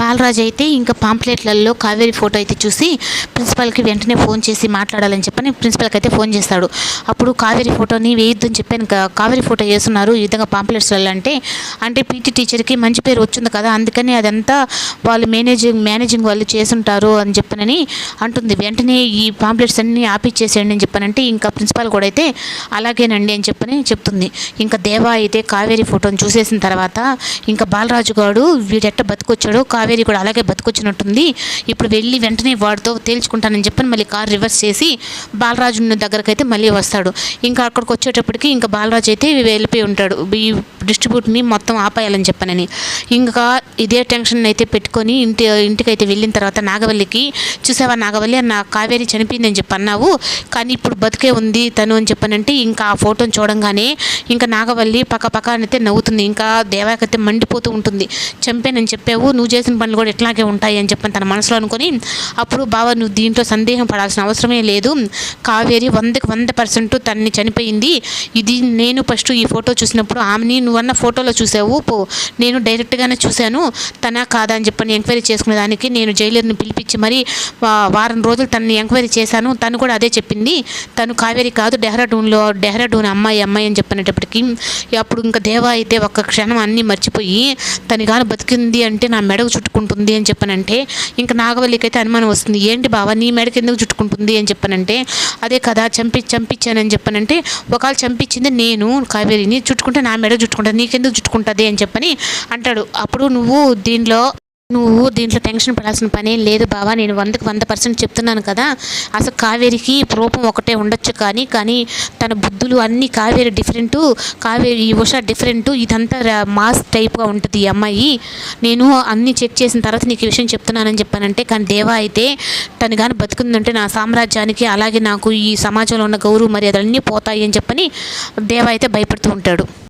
బాలరాజు అయితే ఇంకా పాంప్లెట్లలో కావేరి ఫోటో అయితే చూసి ప్రిన్సిపాల్కి వెంటనే ఫోన్ చేసి మాట్లాడాలని చెప్పని ప్రిన్సిపాల్కి అయితే ఫోన్ చేస్తాడు. అప్పుడు కావేరి ఫోటోని వేయొద్దని చెప్పాను కావేరి ఫోటో వేస్తున్నారు. ఈ విధంగా పాంప్లెట్స్లలో అంటే అంటే పీటీ టీచర్కి మంచి పేరు వచ్చింది కదా అందుకని అదంతా వాళ్ళు మేనేజింగ్ మేనేజింగ్ వాళ్ళు చేసుంటారు అని చెప్పనని అంటుంది. వెంటనే ఈ పాంప్లెట్స్ అన్నీ ఆపిచ్చేసేయండి అని చెప్పానంటే ఇంకా ప్రిన్సిపాల్ కూడా అయితే అలాగేనండి అని చెప్పని చెప్తుంది. ఇంకా దేవా అయితే కావేరి ఫోటోని చూసేసిన తర్వాత ఇంకా బాలరాజు గారు వీడెట్ట బతుకొచ్చాడో కావేరి కూడా అలాగే బతుకొచ్చినట్టుంది. ఇప్పుడు వెళ్ళి వెంటనే వాడితో తేల్చుకుంటానని చెప్పని మళ్ళీ కార్ రివర్స్ చేసి బాలరాజు దగ్గరకైతే దగ్గరకు అయితే మళ్ళీ వస్తాడు. ఇంకా అక్కడికి వచ్చేటప్పటికి ఇంకా బాలరాజు అయితే వెళ్ళిపోయి ఉంటాడు. డిస్ట్రిబ్యూట్ని మొత్తం ఆపేయాలని చెప్పనని. ఇంకా ఇదే టెన్షన్ అయితే పెట్టుకొని ఇంటి ఇంటికి అయితే వెళ్ళిన తర్వాత నాగవల్లికి చూసావా నాగవల్లి నా కావేరి చనిపోయిందని చెప్పి అన్నావు. కానీ ఇప్పుడు బతికే ఉంది తను అని చెప్పానంటే ఇంకా ఆ ఫోటోని చూడంగానే ఇంకా నాగవల్లి పక్క పక్క అయితే నవ్వుతుంది. ఇంకా దేవాకైతే మండిపోతూ ఉంటుంది. చంపానని చెప్పావు. నువ్వు చేసిన పనులు కూడా ఇట్లాగే ఉంటాయి అని చెప్పని తన మనసులో అనుకొని అప్పుడు బావ నువ్వు దీంట్లో సందేహం పడాల్సిన అవసరమే లేదు. కావేరి వందకి వంద పర్సెంట్ తనని చనిపోయింది. ఇది నేను ఫస్ట్ ఈ ఫోటో చూసినప్పుడు ఆమెని నువ్వు నువ్వన్న ఫోటోలో చూసావు? పో నేను డైరెక్ట్గానే చూశాను. తన కాదా అని చెప్పని ఎంక్వైరీ చేసుకునే దానికి నేను జైలర్ని పిలిపించి మరి వారం రోజులు తనని ఎంక్వైరీ చేశాను. తను కూడా అదే చెప్పింది. తను కావేరి కాదు డెహ్రాడూన్లో డెహ్రాడూన్ అమ్మాయి అమ్మాయి అని చెప్పినప్పటికీ అప్పుడు ఇంకా దేవా అయితే ఒక్క క్షణం అన్నీ మర్చిపోయి తను కానీ బతికింది అంటే నా మెడకు చుట్టుకుంటుంది అని చెప్పనంటే ఇంకా నాగవల్లికి అయితే అనుమానం వస్తుంది. ఏంటి బావ నీ మెడకి ఎందుకు చుట్టుకుంటుంది? అని చెప్పనంటే అదే కదా చంపి చంపించానని చెప్పనంటే ఒకవేళ చంపించింది నేను కావేరిని చుట్టుకుంటే నా మెడ చుట్టుకుంటాను చుట్టుకుంటుంది నీకెందుకు చుట్టుకుంటుంది అని చెప్పని అంటాడు. అప్పుడు నువ్వు దీనిలో నువ్వు దీంట్లో టెన్షన్ పడాల్సిన పని లేదు బావా నేను వందకు వంద పర్సెంట్ చెప్తున్నాను కదా. అసలు కావేరికి రూపం ఒకటే ఉండొచ్చు కానీ కానీ తన బుద్ధులు అన్నీ కావేరి డిఫరెంటు కావేరి ఈ ఉష డిఫరెంటు ఇదంతా మాస్ టైప్గా ఉంటుంది ఈ అమ్మాయి. నేను అన్నీ చెక్ చేసిన తర్వాత నీకు ఈ విషయం చెప్తున్నానని చెప్పానంటే కానీ దేవా అయితే తను కానీ బతుకుందంటే నా సామ్రాజ్యానికి అలాగే నాకు ఈ సమాజంలో ఉన్న గౌరవ మర్యాదలన్నీ పోతాయి అని చెప్పని దేవా అయితే భయపడుతూ ఉంటాడు.